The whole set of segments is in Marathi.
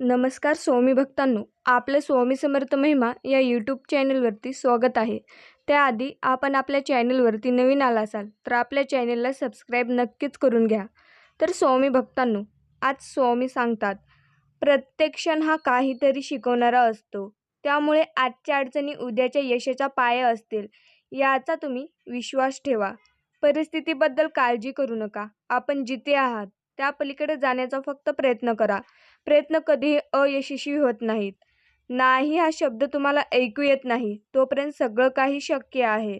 नमस्कार स्वामी भक्तांनो आपलं स्वामी समर्थ महिमा या यूट्यूब चॅनलवरती स्वागत आहे. त्याआधी आपण आपल्या चॅनलवरती नवीन आला असाल तर आपल्या चॅनलला सबस्क्राईब नक्कीच करून घ्या. तर स्वामी भक्तांनो आज स्वामी सांगतात प्रत्येक क्षण हा काहीतरी शिकवणारा असतो. त्यामुळे आजच्या अडचणी उद्याच्या यशाचा पाया असतील. याचा तुम्ही विश्वास ठेवा. परिस्थितीबद्दल काळजी करू नका. आपण जिथे आहात त्या पलीकडे जाण्याचा फक्त प्रयत्न करा. प्रयत्न कधीही अयशस्वी होत नाहीत. नाही हा शब्द तुम्हाला ऐकू येत नाही तोपर्यंत सगळं काही शक्य आहे.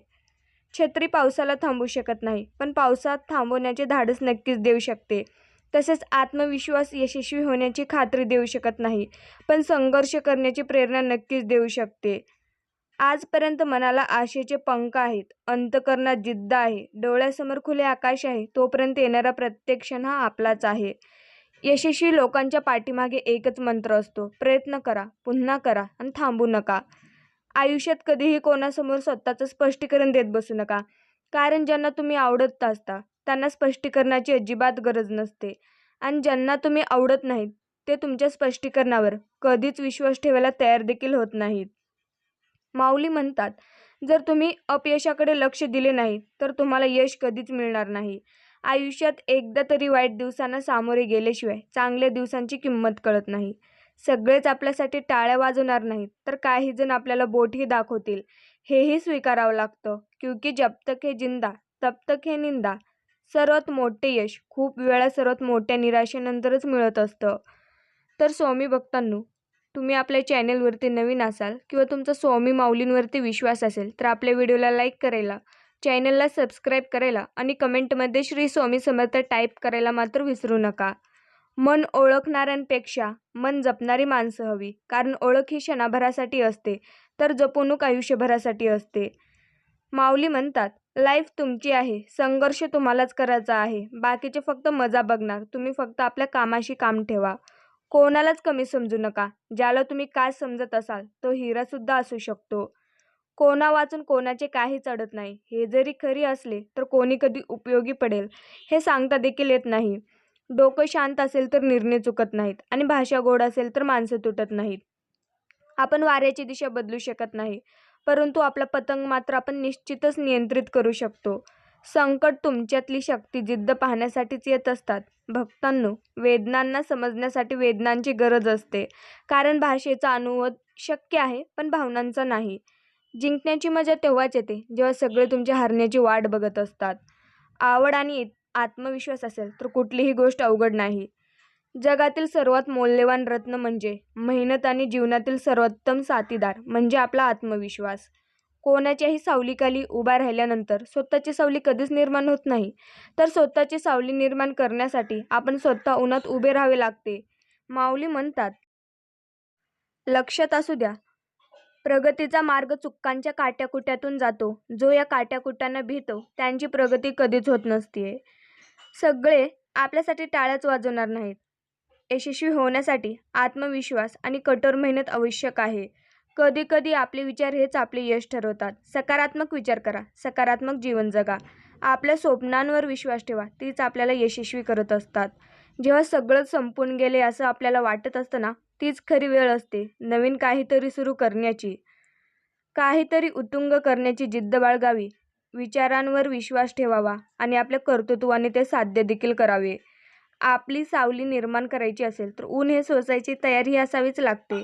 छत्री पावसाला थांबवू शकत नाही पण पावसात थांबवण्याचे धाडस नक्कीच देऊ शकते. तसेच आत्मविश्वास यशस्वी होण्याची खात्री देऊ शकत नाही पण संघर्ष करण्याची प्रेरणा नक्कीच देऊ शकते. आजपर्यंत मनाला आशेचे पंख आहेत अंतकरणात जिद्द आहे डोळ्यासमोर खुले आकाश आहे तोपर्यंत येणारा प्रत्येक क्षण हा आपलाच आहे. यशस्वी लोकांच्या पाठीमागे एकच मंत्र असतो. प्रयत्न करा पुन्हा करा आणि थांबू नका. आयुष्यात कधीही कोणासमोर स्वतःचं स्पष्टीकरण देत बसू नका. कारण ज्यांना तुम्ही आवडत असता त्यांना स्पष्टीकरणाची अजिबात गरज नसते. आणि ज्यांना तुम्ही आवडत नाहीत ते तुमच्या स्पष्टीकरणावर कधीच विश्वास ठेवायला तयार देखील होत नाहीत. माऊली म्हणतात जर तुम्ही अपयशाकडे लक्ष दिले नाही तर तुम्हाला यश कधीच मिळणार नाही. आयुष्यात एकदा तरी वाईट दिवसांना सामोरे गेल्याशिवाय चांगल्या दिवसांची किंमत कळत नाही. सगळेच आपल्यासाठी टाळ्या वाजवणार नाहीत तर काही जण आपल्याला बोटही दाखवतील. हेही स्वीकारावं लागतं. क्योंकि जब तक हे जिंदा तब तक हे निंदा. सर्वात मोठे यश खूप वेळा सर्वात मोठ्या निराशेनंतरच मिळत असतं. तर स्वामी भक्तांनो तुम्ही आपल्या चॅनेलवरती नवीन असाल किंवा तुमचा स्वामी माऊलींवरती विश्वास असेल तर आपल्या व्हिडिओला लाईक करायला चॅनलला सबस्क्राईब करायला आणि कमेंटमध्ये श्री स्वामी समर्थ टाईप करायला मात्र विसरू नका. मन ओळखणाऱ्यांपेक्षा मन जपणारी माणसं हवी कारण ओळख ही क्षणाभरासाठी असते तर जपवणूक आयुष्यभरासाठी असते. माऊली म्हणतात लाईफ तुमची आहे संघर्ष तुम्हालाच करायचा आहे बाकीचे फक्त मजा बघणार तुम्ही फक्त आपल्या कामाशी काम ठेवा. कोणालाच कमी समजू नका ज्याला तुम्ही काय समजत असाल तो हिरासुद्धा असू शकतो. कोणा वाचून कोणाचे काहीच अडत नाही. हे जरी खरी असले तर कोणी कधी उपयोगी पडेल हे सांगता देखील येत नाही. डोकं शांत असेल तर निर्णय चुकत नाहीत आणि भाषा गोड असेल तर माणसं तुटत नाहीत. आपण वाऱ्याची दिशा बदलू शकत नाही परंतु आपला पतंग मात्र आपण निश्चितच नियंत्रित करू शकतो. संकट तुमच्यातली शक्ती जिद्द पाहण्यासाठीच येत असतात. भक्तांनो वेदनांना समजण्यासाठी वेदनांची गरज असते. कारण भाषेचा अनुवाद शक्य आहे पण भावनांचा नाही. जिंकण्याची मजा तेव्हाच येते जेव्हा सगळे तुमच्या हरण्याची वाट बघत असतात. आवड आणि आत्मविश्वास असेल तर कुठलीही गोष्ट अवघड नाही. जगातील सर्वात मौल्यवान रत्न म्हणजे मेहनत आणि जीवनातील सर्वोत्तम साथीदार म्हणजे आपला आत्मविश्वास. कोणाच्याही सावलीखाली उभा राहिल्यानंतर स्वतःची सावली कधीच निर्माण होत नाही. तर स्वतःची सावली निर्माण करण्यासाठी आपण स्वतः उन्हात उभे राहावे लागते. माऊली म्हणतात लक्षात असू द्या प्रगतीचा मार्ग चुक्कांच्या काट्याकुट्यातून जातो. जो या काट्याकुट्यांना भीतो त्यांची प्रगती कधीच होत नसते सगळे आपल्यासाठी टाळ्याच वाजवणार नाहीत. यशस्वी होण्यासाठी आत्मविश्वास आणि कठोर मेहनत आवश्यक आहे. कधी कधी आपले विचार हेच आपले यश ठरवतात. सकारात्मक विचार करा. सकारात्मक जीवन जगा. आपल्या स्वप्नांवर विश्वास ठेवा. तीच आपल्याला यशस्वी करत असतात. जेव्हा सगळं संपून गेले असं आपल्याला वाटत असतं ना तीच खरी वेळ असते. नवीन काहीतरी सुरू करण्याची. काहीतरी उतुंग करण्याची जिद्द बाळगावी. विचारांवर विश्वास ठेवावा आणि आपल्या कर्तृत्वाने ते साध्य देखील करावे. आपली सावली निर्माण करायची असेल तर ऊन हे सोसायची तयारी असावीच लागते.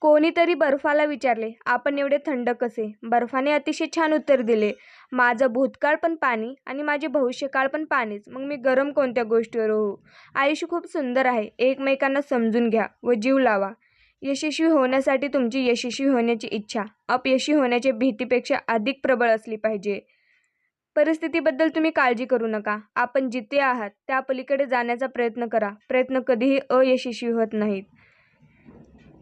कोणीतरी बर्फाला विचारले आपण एवढे थंड कसे बर्फाने अतिशय छान उत्तर दिले माझं भूतकाळ पण पाणी आणि माझे भविष्यकाळ पण पाणीच. मग मी गरम कोणत्या गोष्टीवर होऊ? आयुष्य खूप सुंदर आहे. एकमेकांना समजून घ्या व जीव लावा. यशस्वी होण्यासाठी तुमची यशस्वी होण्याची इच्छा अपयशी होण्याच्या भीतीपेक्षा अधिक प्रबळ असली पाहिजे. परिस्थितीबद्दल तुम्ही काळजी करू नका. आपण जिथे आहात त्या पलीकडे जाण्याचा प्रयत्न करा. प्रयत्न कधीही अयशस्वी होत नाहीत.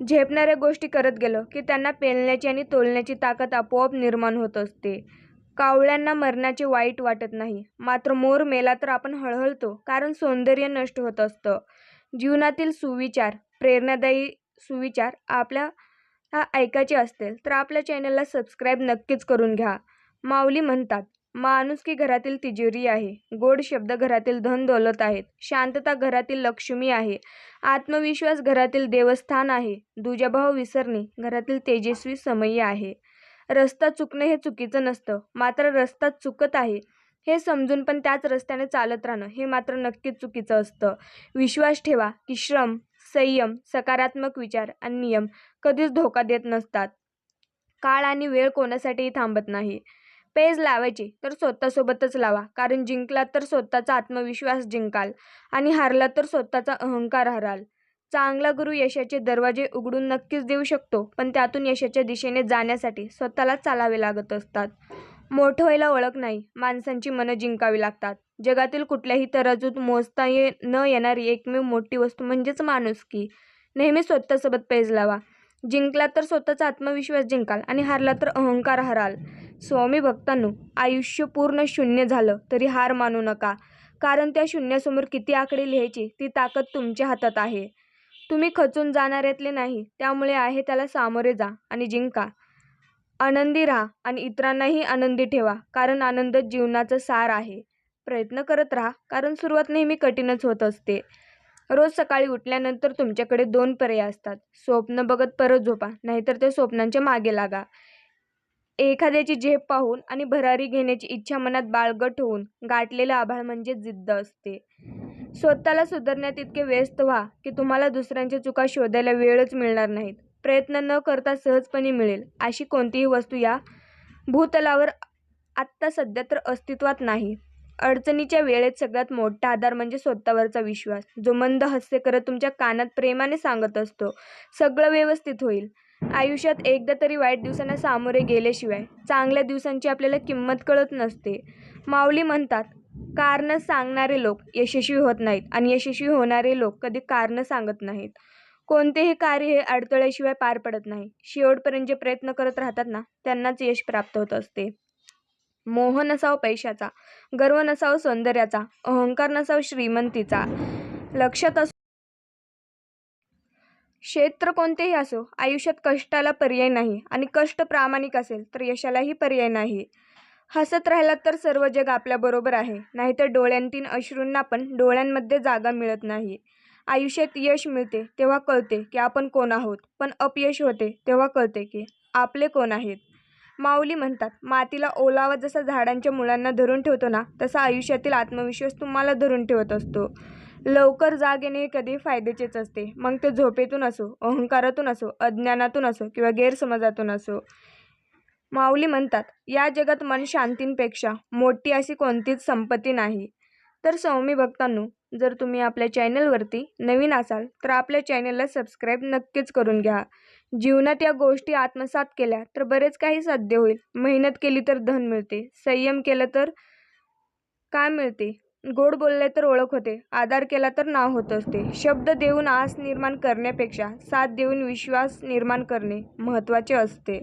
झेपणाऱ्या गोष्टी करत गेलो की त्यांना पेलण्याची आणि तोलण्याची ताकद आपोआप निर्माण होत असते. कावळ्यांना मरण्याचे वाईट वाटत नाही. मात्र मोर मेला तर आपण हळहळतो कारण सौंदर्य नष्ट होत असतं. जीवनातील सुविचार प्रेरणादायी सुविचार आपल्या ऐकायचे असतील तर आपल्या चॅनलला सबस्क्राईब नक्कीच करून घ्या. माऊली म्हणतात माणुसकी घरातील तिजोरी आहे. गोड शब्द घरातील धन दौलत आहेत. शांतता घरातील लक्ष्मी आहे. आत्मविश्वास घरातील देवस्थान आहे. दुजाभाव विसरणे घरातील तेजस्वी समयी आहे. रस्ता चुकणे हे चुकीचं नसतं. मात्र रस्ता चुकत आहे. हे समजून पण त्याच रस्त्याने चालत राहणं हे मात्र नक्कीच चुकीचं असतं. विश्वास ठेवा की श्रम संयम सकारात्मक विचार आणि नियम कधीच धोका देत नसतात. काळ आणि वेळ कोणासाठीही थांबत नाही. पेज लावायची तर स्वतःसोबतच लावा. कारण जिंकला तर स्वतःचा आत्मविश्वास जिंकाल आणि हारला तर स्वतःचा अहंकार हराल. चांगला गुरु यशाचे दरवाजे उघडून नक्कीच देऊ शकतो पण त्यातून यशाच्या दिशेने जाण्यासाठी स्वतःला चालावे लागत असतात. मोठं व्हायला ओळख नाही माणसांची मनं जिंकावी लागतात. जगातील कुठल्याही तराजूत मोजता ये न येणारी एकमेव मोठी वस्तू म्हणजेच माणुसकी नेहमी स्वतःसोबत पेज लावा. जिंकला तर स्वतःचा आत्मविश्वास जिंकाल आणि हारला तर अहंकार हराल. स्वामी भक्तांनो आयुष्य पूर्ण शून्य झालं तरी हार मानू नका. कारण त्या शून्यासमोर किती आकडे लिहायची ती ताकद तुमच्या हातात आहे. तुम्ही खचून जाणाऱ्यातले नाही त्यामुळे आहे त्याला सामोरे जा आणि जिंका. आनंदी राहा आणि इतरांनाही आनंदी ठेवा कारण आनंद जीवनाचं सार आहे. प्रयत्न करत राहा कारण सुरुवात नेहमी कठीणच होत असते. रोज सकाळी उठल्यानंतर तुमच्याकडे दोन पर्याय असतात. स्वप्न बघत परत झोपा नाहीतर त्या स्वप्नांच्या मागे लागा. एखाद्याची झेप पाहून आणि भरारी घेण्याची इच्छा मनात बाळगट होऊन गाठलेलं आभाळ म्हणजे जिद्द असते. स्वतःला सुधारण्यात इतके व्यस्त व्हा की तुम्हाला दुसऱ्यांच्या चुका शोधायला वेळच मिळणार नाहीत. प्रयत्न न करता सहजपणे मिळेल अशी कोणतीही वस्तू या भूतलावर आत्ता सध्या तर अस्तित्वात नाही. अडचणीच्या वेळेत सगळ्यात मोठा आधार म्हणजे स्वतःवरचा विश्वास जो मंद हास्य करत तुमच्या कानात प्रेमाने सांगत असतो. सगळं व्यवस्थित होईल. आयुष्यात एकदा तरी वाईट दिवसांना सामोरे गेल्याशिवाय चांगल्या दिवसांची आपल्याला किंमत कळत नसते. माऊली म्हणतात कारणं सांगणारे लोक यशस्वी होत नाहीत आणि यशस्वी होणारे लोक कधी कारणं सांगत नाहीत. कोणतेही कार्य हे अडथळ्याशिवाय पार पडत नाही. शेवटपर्यंत जे प्रयत्न करत राहतात ना त्यांनाच यश प्राप्त होत असते. मोह नसावा पैशाचा गर्व नसावं सौंदर्याचा अहंकार नसावं श्रीमंतीचा लक्षात असो क्षेत्र कोणतेही असो आयुष्यात कष्टाला पर्याय नाही आणि कष्ट प्रामाणिक असेल तर यशालाही पर्याय नाही. हसत राहिलात तर सर्व जग आपल्याबरोबर आहे नाहीतर डोळ्यांतील अश्रूंना पण डोळ्यांमध्ये जागा मिळत नाही. आयुष्यात यश मिळते तेव्हा कळते की आपण कोण आहोत पण अपयश होते तेव्हा कळते की आपले कोण आहेत. माऊली म्हणतात मातीला ओलावा जसा झाडांच्या मुळांना धरून ठेवतो ना तसा आयुष्यातील आत्मविश्वास तुम्हाला धरून ठेवत असतो. लवकर जाग येणे हे कधी फायद्याचेच असते. मग ते झोपेतून असो अहंकारातून असो अज्ञानातून असो किंवा गैरसमजातून असो. माऊली म्हणतात या जगात मन शांतींपेक्षा मोठी अशी कोणतीच संपत्ती नाही. तर सौमी भक्तांनो जर तुम्ही आपल्या चॅनलवरती नवीन असाल तर आपल्या चॅनलला सबस्क्राईब नक्कीच करून घ्या. जीवनात या गोष्टी आत्मसात केल्या तर बरेच काही साध्य होईल. मेहनत केली तर धन मिळते. संयम केलं तर काय मिळते? गोड बोलले तर ओळख होते आधार केला तर नाव होत असते. शब्द देऊन आस निर्माण करण्यापेक्षा साथ देऊन विश्वास निर्माण करणे महत्त्वाचे असते.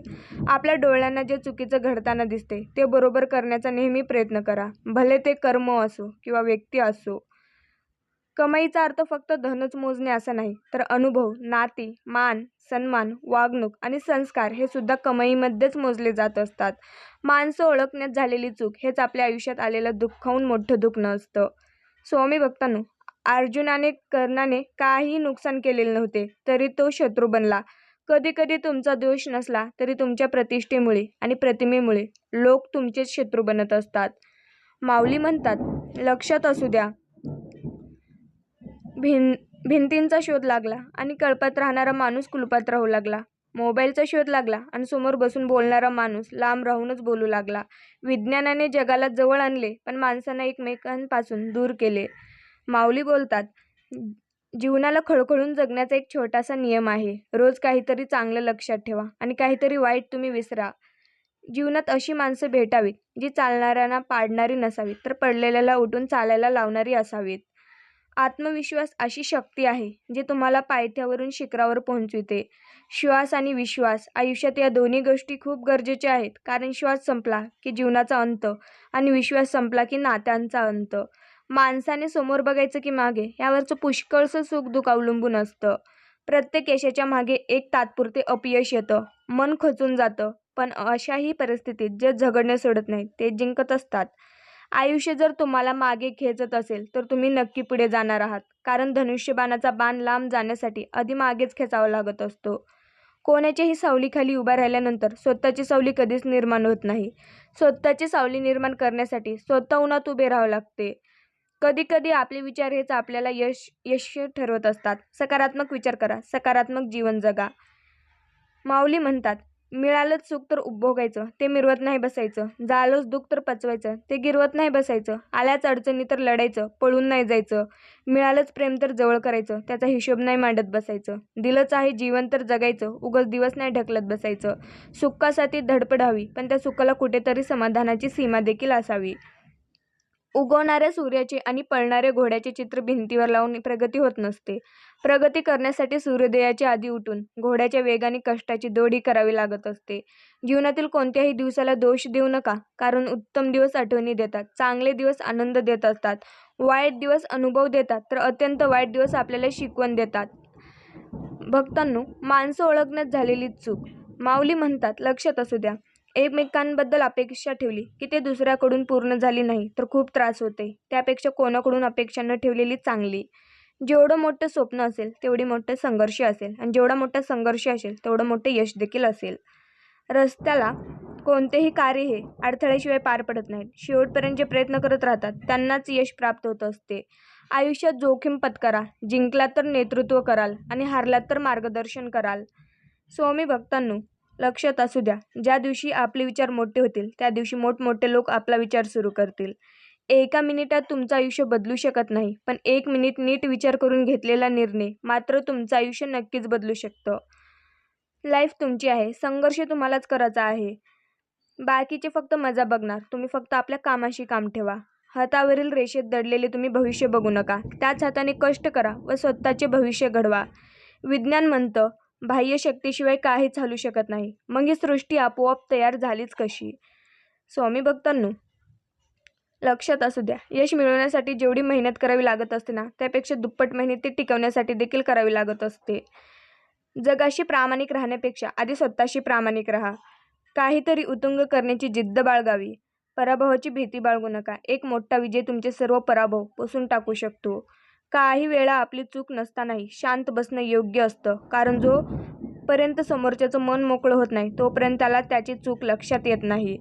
आपल्या डोळ्यांना जे चुकीचं घडताना दिसते ते बरोबर करण्याचा नेहमी प्रयत्न करा. भले ते कर्म असो किंवा व्यक्ती असो कमाईचा अर्थ फक्त धनच मोजणे असा नाही तर अनुभव नाती मान सन्मान वागणूक आणि संस्कार हे सुद्धा कमाईमध्येच मोजले जात असतात. माणसं ओळखण्यात झालेली चूक हेच आपल्या आयुष्यात आलेलं दुःखाहून मोठं दुःख नसतं. स्वामी भक्तांनो अर्जुनाने कर्णाने काहीही नुकसान केलेले नव्हते तरी तो शत्रू बनला. कधी कधी तुमचा दोष नसला तरी तुमच्या प्रतिष्ठेमुळे आणि प्रतिमेमुळे लोक तुमचेच शत्रू बनत असतात. माऊली म्हणतात लक्षात असू द्या भिन भिंतींचा शोध लागला आणि कळपात राहणारा माणूस कुलपात राहू लागला. मोबाईलचा शोध लागला आणि समोर बसून बोलणारा माणूस लांब राहूनच बोलू लागला. विज्ञानाने जगाला जवळ आणले पण माणसांना एकमेकांपासून दूर केले. माऊली बोलतात जीवनाला खळखळून जगण्याचा एक छोटासा नियम आहे. रोज काहीतरी चांगलं लक्षात ठेवा आणि काहीतरी वाईट तुम्ही विसरा. जीवनात अशी माणसं भेटावीत जी चालणाऱ्यांना पाडणारी नसावीत तर पडलेल्याला उठून चालायला लावणारी असावीत. आत्मविश्वास अशी शक्ती आहे जी तुम्हाला पायथ्यावरून शिखरावर पोहोचविते. श्वास आणि विश्वास आयुष्यात या दोन्ही गोष्टी खूप गरजेच्या आहेत कारण श्वास संपला की जीवनाचा अंत आणि विश्वास संपला की नात्यांचा अंत. माणसाने समोर बघायचं की मागे यावरचं पुष्कळसं सुख दुःख अवलंबून असतं. प्रत्येक यशाच्या मागे एक तात्पुरते अपयश येतं मन खचून जातं पण अशाही परिस्थितीत जे झगडणे सोडत नाहीत ते जिंकत असतात. आयुष्य जर तुम्हाला मागे खेचत असेल तर तुम्ही नक्की पुढे जाणार आहात. कारण धनुष्यबाणाचा बाण लांब जाण्यासाठी आधी मागेच खेचावा लागत असतो. कोणाच्याही सावलीखाली उभा राहिल्यानंतर स्वतःची सावली कधीच निर्माण होत नाही. स्वतःची सावली निर्माण करण्यासाठी स्वतः उन्हात उभे राहावे लागते. कधीकधी आपले विचार हेच आपल्याला यश यश ठरवत असतात. सकारात्मक विचार करा सकारात्मक जीवन जगा. माऊली म्हणतात मिळालंच सुख तर उपभोगायचं. ते मिरवत नाही बसायचं. जालंच दुःख तर पचवायचं. ते गिरवत नाही बसायचं. आल्याच अडचणी तर लढायचं. पळून नाही जायचं. मिळालंच प्रेम तर जवळ करायचं. त्याचा हिशोब नाही मांडत बसायचं. दिलंच आहे जीवन तर जगायचं. उगाच दिवस नाही ढकलत बसायचं. सुखासाठी धडपड हवी. पण त्या सुखाला कुठेतरी समाधानाची सीमा देखील असावी. उगवणाऱ्या सूर्याचे आणि पळणाऱ्या घोड्याचे चित्र भिंतीवर लावून प्रगती होत नसते. प्रगती करण्यासाठी सूर्योदयाच्या आधी उठून घोड्याच्या वेगाने कष्टाची दोडी करावी लागत असते. जीवनातील कोणत्याही दिवसाला दोष देऊ नका कारण उत्तम दिवस आठवणी देतात चांगले दिवस आनंद देत असतात वाईट दिवस अनुभव देतात तर अत्यंत वाईट दिवस आपल्याला शिकवण देतात. भक्तांनो माणसं ओळखण्यात झालेली चूक. माऊली म्हणतात लक्षात असू द्या एकमेकांबद्दल अपेक्षा ठेवली की ते दुसऱ्याकडून पूर्ण झाली नाही तर खूप त्रास होते. त्यापेक्षा कोणाकडून अपेक्षा न ठेवलेली चांगली. जेवढं मोठं स्वप्न असेल तेवढी मोठं संघर्ष असेल आणि जेवढा मोठा संघर्ष असेल तेवढं मोठं यश देखील असेल. रस्त्याला कोणतेही कार्य हे अडथळ्याशिवाय पार पडत नाहीत. शेवटपर्यंत जे प्रयत्न करत राहतात त्यांनाच यश प्राप्त होत असते. आयुष्यात जोखीम पत्करा जिंकला तर नेतृत्व कराल आणि हारलात तर मार्गदर्शन कराल. स्वामी भक्तांनो लक्षात असू द्या. ज्या दिवशी आपले विचार मोठे होतील त्या दिवशी मोठमोठे लोक आपला विचार सुरू करतील. एका मिनिटात तुमचं आयुष्य बदलू शकत नाही पण एक मिनिट नीट विचार करून घेतलेला निर्णय मात्र तुमचं आयुष्य नक्कीच बदलू शकतं. लाईफ तुमची आहे. संघर्ष तुम्हालाच करायचा आहे. बाकीचे फक्त मजा बघणार. तुम्ही फक्त आपल्या कामाशी काम ठेवा. हातावरील रेषेत दडलेले तुम्ही भविष्य बघू नका. त्याच हाताने कष्ट करा व स्वतःचे भविष्य घडवा. विज्ञान म्हणतं बाह्य शक्तीशिवाय काहीच हलू शकत नाही. मग ही सृष्टी आपोआप तयार झालीच कशी? स्वामी भक्तांनो लक्षात असू द्या यश मिळवण्यासाठी जेवढी मेहनत करावी लागत असते ना त्यापेक्षा दुप्पट मेहनत ती टिकवण्यासाठी देखील करावी लागत असते. जगाशी प्रामाणिक राहण्यापेक्षा आधी स्वतःशी प्रामाणिक राहा. काहीतरी उतुंग करण्याची जिद्द बाळगावी. पराभवाची भीती बाळगू नका. एक मोठा विजय तुमचे सर्व पराभव पुसून टाकू शकतो. काही वेळा आपली चूक नसतानाही शांत बसणं योग्य असतं. कारण जोपर्यंत समोरच्याचं मन मोकळं होत नाही तोपर्यंत त्याला त्याची चूक लक्षात येत नाही.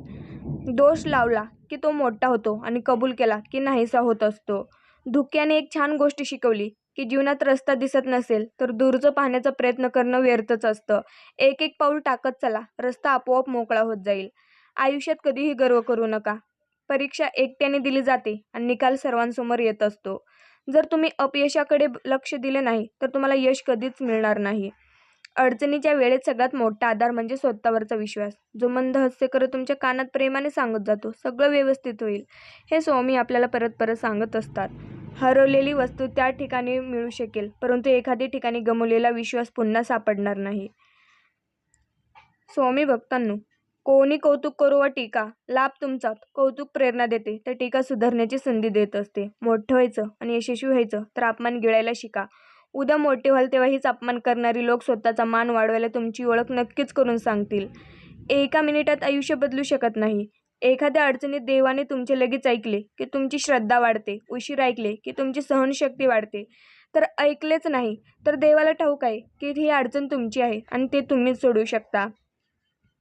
दोष लावला की तो मोठा होतो आणि कबूल केला की नाहीसा होत असतो. धुक्याने एक छान गोष्ट शिकवली की जीवनात रस्ता दिसत नसेल तर दूरचं पाहण्याचा प्रयत्न करणं व्यर्थच असतं. एक एक पाऊल टाकत चला रस्ता आपोआप मोकळा होत जाईल. आयुष्यात कधीही गर्व करू नका. परीक्षा एकट्याने दिली जाते आणि निकाल सर्वांसमोर येत असतो. जर तुम्ही अपयशाकडे लक्ष दिले नाही तर तुम्हाला यश कधीच मिळणार नाही. अडचणीच्या वेळेत सगळ्यात मोठा आधार म्हणजे स्वतःवरचा विश्वास. जो मंद हस्य करत तुमच्या कानात प्रेमाने सांगत जातो सगळं व्यवस्थित होईल. हे स्वामी आपल्याला परत परत सांगत असतात. हरवलेली वस्तू त्या ठिकाणी मिळू शकेल परंतु एखाद्या ठिकाणी गमवलेला विश्वास पुन्हा सापडणार नाही. स्वामी भक्तांनो कोणी कौतुक करू व टीका लाभ तुमचा कौतुक प्रेरणा देते तर टीका सुधारण्याची संधी देत असते. मोठं व्हायचं आणि यशस्वी व्हायचं तर अपमान गिळायला शिका. उद्या मोठे व्हाल तेव्हा हीच अपमान करणारी लोक स्वतःचा मान वाढवायला तुमची ओळख नक्कीच करून सांगतील. एका मिनिटात आयुष्य बदलू शकत नाही. एखाद्या अडचणीत देवाने तुमचे लगेच ऐकले की तुमची श्रद्धा वाढते उशीर ऐकले की तुमची सहनशक्ती वाढते. तर ऐकलेच नाही तर देवाला ठाऊक आहे की ही अडचण तुमची आहे आणि ते तुम्हीच सोडू शकता.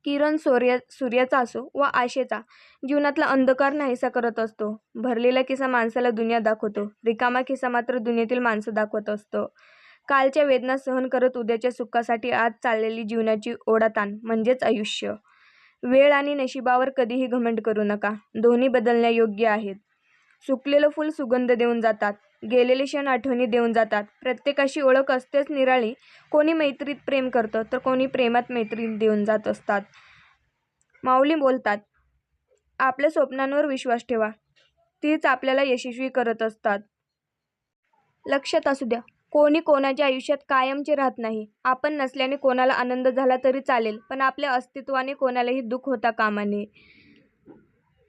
किरण सूर्य सूर्याचा असो व आशेचा जीवनातला अंधकार नाहीसा करत असतो. भरलेला किस्सा माणसाला दुनिया दाखवतो. रिकामा किस्सा मात्र दुनियेतील माणसं दाखवत असतो. कालच्या वेदना सहन करत उद्याच्या सुखासाठी आज चाललेली जीवनाची ओढाताण म्हणजेच आयुष्य. वेळ आणि नशिबावर कधीही घमंड करू नका. दोन्ही बदलण्यायोग्य आहेत. सुकलेलं फूल सुगंध देऊन जातात. गेलेले क्षण आठवणी देऊन जातात. प्रत्येकाशी ओळख असतेच निराळी. कोणी मैत्रीत प्रेम करतं तर कोणी प्रेमात मैत्रीत देऊन जात असतात. माऊली बोलतात आपल्या स्वप्नांवर विश्वास ठेवा. तीच आपल्याला यशस्वी करत असतात. लक्षात असू द्या कोणी कोणाच्या आयुष्यात कायमचे राहत नाही. आपण नसल्याने कोणाला आनंद झाला तरी चालेल पण आपल्या अस्तित्वाने कोणालाही दुःख होता कामा नये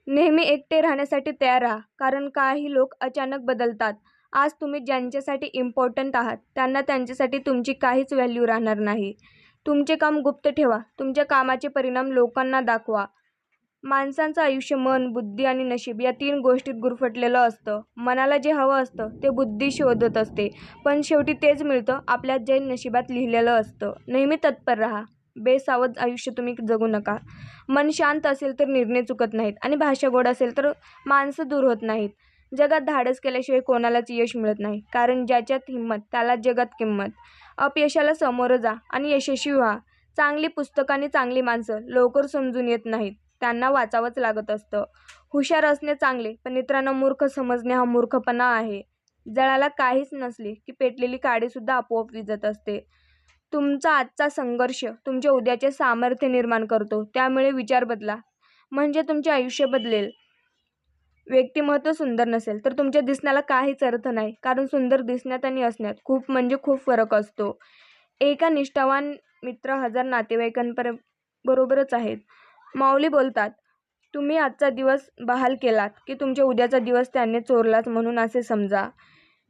नेहमी एकटे राहण्यासाठी तयार राहा कारण काही लोक अचानक बदलतात. आज तुम्ही ज्यांच्यासाठी इम्पॉर्टंट आहात त्यांना त्यांच्यासाठी तुमची काहीच व्हॅल्यू राहणार नाही. तुमचे काम गुप्त ठेवा तुमच्या कामाचे परिणाम लोकांना दाखवा. माणसांचं आयुष्य मन बुद्धी आणि नशीब या तीन गोष्टीत गुरफटलेलं असतं. मनाला जे हवं असतं ते बुद्धी शोधत असते. पण शेवटी तेच मिळतं आपल्या जे नशिबात लिहिलेलं असतं. नेहमी तत्पर राहा. बेसावध आयुष्य तुम्ही जगू नका. मन शांत असेल तर निर्णय चुकत नाहीत आणि भाषा गोड असेल तर माणसं दूर होत नाहीत. जगात धाडस केल्याशिवाय कोणालाच यश मिळत नाही. कारण ज्याच्यात हिंमत त्याला जगात किंमत. अपयशाला समोरं जा आणि यशस्वी व्हा. चांगली पुस्तकं आणि चांगली माणसं लवकर समजून येत नाहीत. त्यांना वाचावंच लागत असतं. हुशार असणे चांगले पण इतरांना मूर्ख समजणे हा मूर्खपणा आहे. जळाला काहीच नसले की पेटलेली काडीसुद्धा आपोआप विजत असते. तुमचा आजचा संघर्ष तुमच्या उद्याचे सामर्थ्य निर्माण करतो. त्यामुळे विचार बदला. म्हणजे तुमचे आयुष्य बदलेल. व्यक्तिमत्व सुंदर नसेल तर तुमच्या दिसण्याला काहीच अर्थ नाही. कारण सुंदर दिसण्यात आणि असण्यात खूप म्हणजे खूप फरक असतो. एका निष्ठावान मित्र हजार नातेवाईकांपर बरोबरच आहेत. माऊली बोलतात तुम्ही आजचा दिवस बहाल केलात की तुमच्या उद्याचा दिवस त्यांनी चोरलाच म्हणून असे समजा.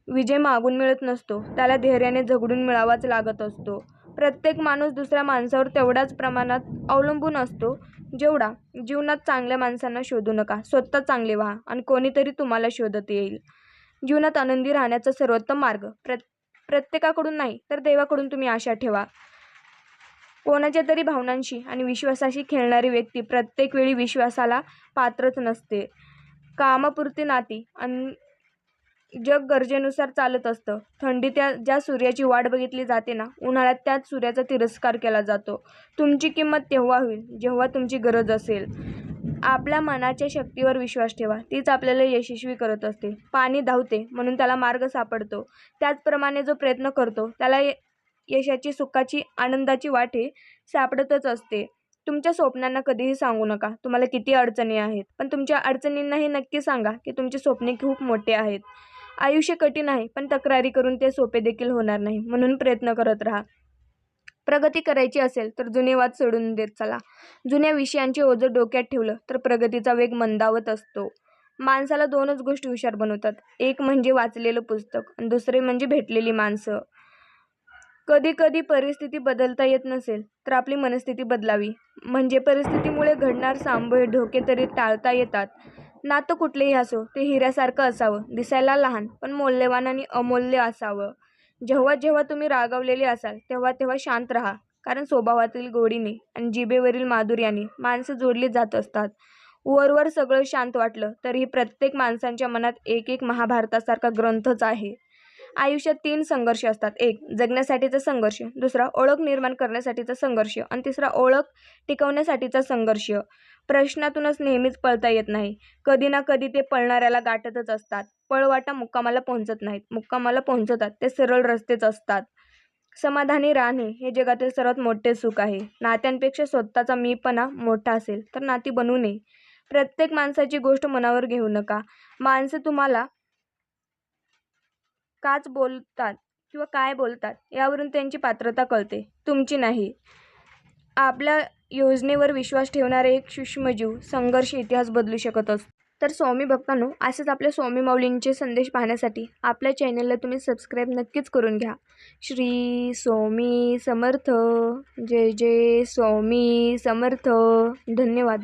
विजय मागून मिळत नसतो त्याला धैर्याने झगडून मिळावाच लागत असतो. प्रत्येक माणूस दुसऱ्या माणसावर तेवढ्याच प्रमाणात अवलंबून असतो. जेवढा जीवनात चांगल्या माणसांना शोधू नका. स्वतः चांगले व्हा आणि कोणीतरी तुम्हाला शोधत येईल. जीवनात आनंदी राहण्याचा सर्वोत्तम मार्ग प्र प्रत्येकाकडून नाही तर देवाकडून तुम्ही आशा ठेवा. कोणाच्या तरी भावनांशी आणि विश्वासाशी खेळणारी व्यक्ती प्रत्येक वेळी विश्वासाला पात्रच नसते. कामापुरती नाती आणि जग गरजेनुसार चालत असतं. थंडी त्या ज्या सूर्याची वाट बघितली जाते ना उन्हाळ्यात त्याच सूर्याचा तिरस्कार केला जातो. तुमची किंमत तेव्हा होईल जेव्हा तुमची गरज असेल. आपल्या मनाच्या शक्तीवर विश्वास ठेवा. तीच आपल्याला यशस्वी करत असते. पाणी धावते म्हणून त्याला मार्ग सापडतो. त्याचप्रमाणे जो प्रयत्न करतो त्याला य यशाची सुखाची आनंदाची वाटे सापडतच असते. तुमच्या स्वप्नांना कधीही सांगू नका. तुम्हाला किती अडचणी आहेत. पण तुमच्या अडचणींनाही नक्की सांगा की तुमचे स्वप्ने खूप मोठे आहेत. आयुष्य कठीण आहे पण तक्रारी करून ते सोपे देखील होणार नाही म्हणून प्रयत्न करत राहा. प्रगती करायची असेल तर जुने वाद सोडून देत चला. जुन्या विषयांचे ओझं डोक्यात ठेवलं तर प्रगतीचा वेग मंदावत असतो. माणसाला दोनच गोष्टी हुशार बनवतात. एक म्हणजे वाचलेलं पुस्तक आणि दुसरे म्हणजे भेटलेली माणसं. कधी कधी परिस्थिती बदलता येत नसेल तर आपली मनस्थिती बदलावी. म्हणजे परिस्थितीमुळे घडणार सांभळ धोके तरी टाळता येतात. नातं कुठलेही असो ते हिऱ्यासारखं असावं दिसायला लहान पण मौल्यवान आणि अमूल्य असावं. जेव्हा जेव्हा तुम्ही रागावलेले असाल तेव्हा तेव्हा शांत राहा कारण स्वभावातील गोडीने आणि जिभेवरील माधुर्याने माणसं जोडली जात असतात. वरवर सगळं शांत वाटलं तरीही प्रत्येक माणसांच्या मनात एक एक महाभारतासारखा ग्रंथच आहे. आयुष्यात तीन संघर्ष असतात. एक जगण्यासाठीचा संघर्ष. दुसरा ओळख निर्माण करण्यासाठीचा संघर्ष. आणि तिसरा ओळख टिकवण्यासाठीचा संघर्ष. प्रश्नातूनच नेहमीच पळता येत नाही. कधी ना कधी ते पळणाऱ्याला गाठतच असतात. पळवाटा मुक्कामाला पोहोचत नाहीत. मुक्कामाला पोहोचतात. ते सरळ रस्तेच असतात. समाधानी राहणे हे जगातील सर्वात मोठे सुख आहे. नात्यांपेक्षा स्वतःचा मीपणा मोठा असेल तर नाती बनवू नये. प्रत्येक माणसाची गोष्ट मनावर घेऊ नका. माणसं तुम्हाला काच बोलतात किंवा काय बोलतात यावरून त्यांची पात्रता कळते. तुमची नाही. आपल्या योजनेवर विश्वास ठेवणारे एक सूक्ष्मजीव संघर्ष इतिहास बदलू शकत असतो. तर स्वामी भक्तांनो असेच आपल्या स्वामी माऊलींचे संदेश पाहण्यासाठी आपल्या चॅनलला तुम्ही सबस्क्राईब नक्कीच करून घ्या. श्री स्वामी समर्थ. जय जय स्वामी समर्थ. धन्यवाद.